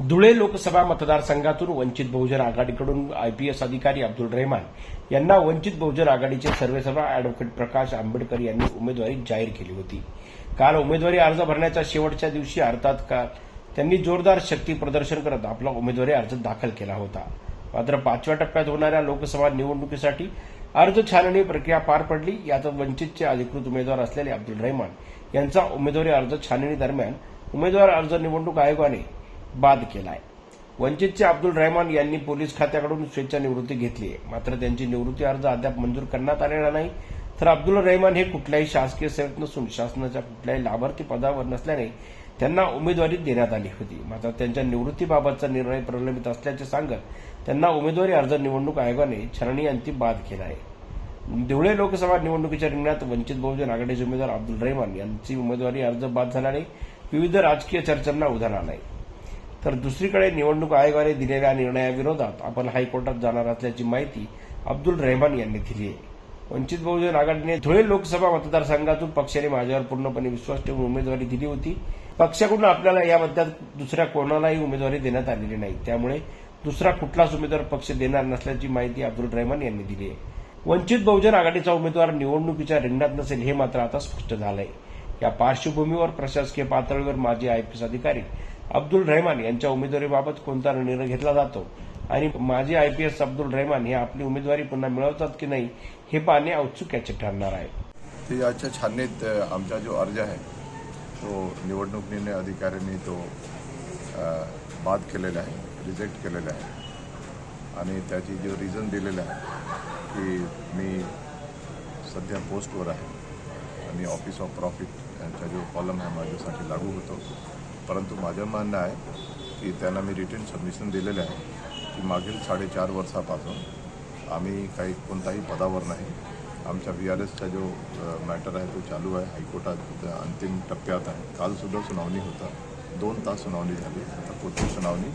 धुळे लोकसभा मतदारसंघातून वंचित बहुजन आघाडीकडून आयपीएस अधिकारी अब्दुल रहमान यांना वंचित बहुजन आघाडीचे सर्वेसर्वा अॅडव्होकेट प्रकाश आंबेडकर यांनी उमेदवारी जाहीर केली होती. काल उमेदवारी अर्ज भरण्याच्या शेवटच्या दिवशी अर्थात काल त्यांनी जोरदार शक्ती प्रदर्शन करत आपला उमेदवारी अर्ज दाखल केला होता. मात्र पाचव्या टप्प्यात होणाऱ्या लोकसभा निवडणुकीसाठी अर्ज छाननी प्रक्रिया पार पडली. यात वंचितचे अधिकृत उमेदवार असलेले अब्दुल रहमान यांचा उमेदवारी अर्ज छाननी दरम्यान उमेदवार अर्ज निवडणूक आयोगाने बाद केलाय. वंचितचे अब्दुल रहमान यांनी पोलीस खात्याकडून स्वेच्छा निवृत्ती घेतली आहे. मात्र त्यांची निवृत्ती अर्ज अद्याप मंजूर करण्यात आलेला नाही. तर अब्दुल रहमान हे कुठल्याही शासकीय सेवेत नसून शासनाच्या कुठल्याही लाभार्थी पदावर नसल्याने त्यांना उमेदवारी देण्यात आली होती. मात्र त्यांच्या निवृत्तीबाबतचा निर्णय प्रलंबित असल्याचे सांगत त्यांना उमेदवारी अर्ज निवडणूक आयोगाने छाननी अंती बाद केला आहे धुळे लोकसभा निवडणुकीच्या रिंगणात वंचित बहुजन आघाडीचे उमेदवार अब्दुल रहमान यांची उमेदवारी अर्ज बाद झाल्याने विविध राजकीय चर्चांना उधाण आहे तर दुसरीकडे निवडणूक आयोगाने दिलेल्या निर्णयाविरोधात आपण हायकोर्टात जाणार असल्याची माहिती अब्दुल रेहमान यांनी दिली आहे. वंचित बहुजन आघाडीने धुळे लोकसभा मतदारसंघातून पक्षाने माझ्यावर पूर्णपणे विश्वास ठेवून उमेदवारी दिली होती. पक्षाकडून आपल्याला या मतदार दुसऱ्या कोणालाही उमेदवारी देण्यात आलेली नाही. त्यामुळे दुसरा कुठलाच उमेदवार पक्ष देणार नसल्याची माहिती अब्दुल रहमान यांनी दिली आहे. वंचित बहुजन आघाडीचा उमेदवार निवडणुकीच्या रिंगणात नसेल हे मात्र आता स्पष्ट झालंय. या पार्श्वभूमीवर प्रशासकीय पातळीवर माजी आयपीएस अधिकारी अब्दुल रहमान यांच्या उमेदवारीबाबत कोणता निर्णय घेतला जातो? आणि माजी आयपीएस अब्दुल रहमान हे आपली उमेदवारी पुन्हा मिळवतात की नाही हे पाहणे औत्सुक्याचे ठरणार आहे. ते याच्या छाननीत आमचा जो अर्ज आहे तो निवडणूक निर्णय अधिकाऱ्यांनी तो बाद केलेला आहे रिजेक्ट केलेला आहे. आणि त्याची जो रिझन दिलेलं आहे की मी सध्या पोस्टवर आहे. आणि ऑफिस ऑफ प्रॉफिट यांचा जो कॉलम आहे माझ्यासाठी लागू होतो. परंतु माझं म्हणणं आहे की त्यांना मी रिटर्न सबमिशन दिलेलं आहे की मागील साडेचार वर्षापासून आम्ही काही कोणताही पदावर नाही. आमच्या व्ही आर एसचा जो मॅटर आहे तो चालू आहे. हायकोर्टात अंतिम टप्प्यात आहे. कालसुद्धा सुनावणी होता. दोन तास सुनावणी झाली. आता पुढची सुनावणी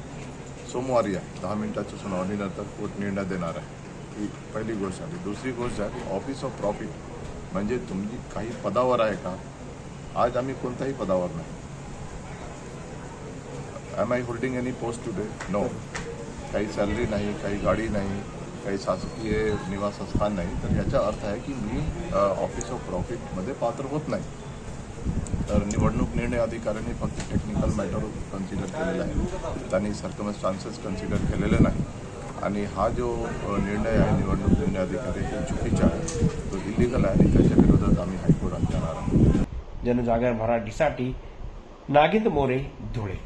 सोमवारी आहे. दहा मिनिटाच्या सुनावणीनंतर कोर्ट निर्णय देणार आहे. ही पहिली गोष्ट झाली. दुसरी गोष्ट आहे की ऑफिस ऑफ प्रॉफिट म्हणजे तुम्ही काही पदावर आहे का? आज आम्ही कोणत्याही पदावर नाही. Am I holding any post today no काही सॅलरी नाही काही गाडी नाही काही शासकीय निवासस्थान नाही. तर याचा अर्थ आहे की मी ऑफिस ऑफ प्रॉफिटमध्ये पात्र होत नाही. तर निवडणूक निर्णय अधिकाऱ्यांनी फक्त टेक्निकल मॅटर कन्सिडर केलेला आहे. त्यांनी सर्कमस्टान्सेस कन्सिडर केलेले नाही. आणि हा जो निर्णय आहे निवडणूक निर्णय अधिकारी चुकीचा आहे तो इलिगल आहे आणि त्याच्या विरोधात आम्ही हायकोर्टात जाणार आहोत. जनजागर मराठीसाठी नागिंद मोरे धुळे.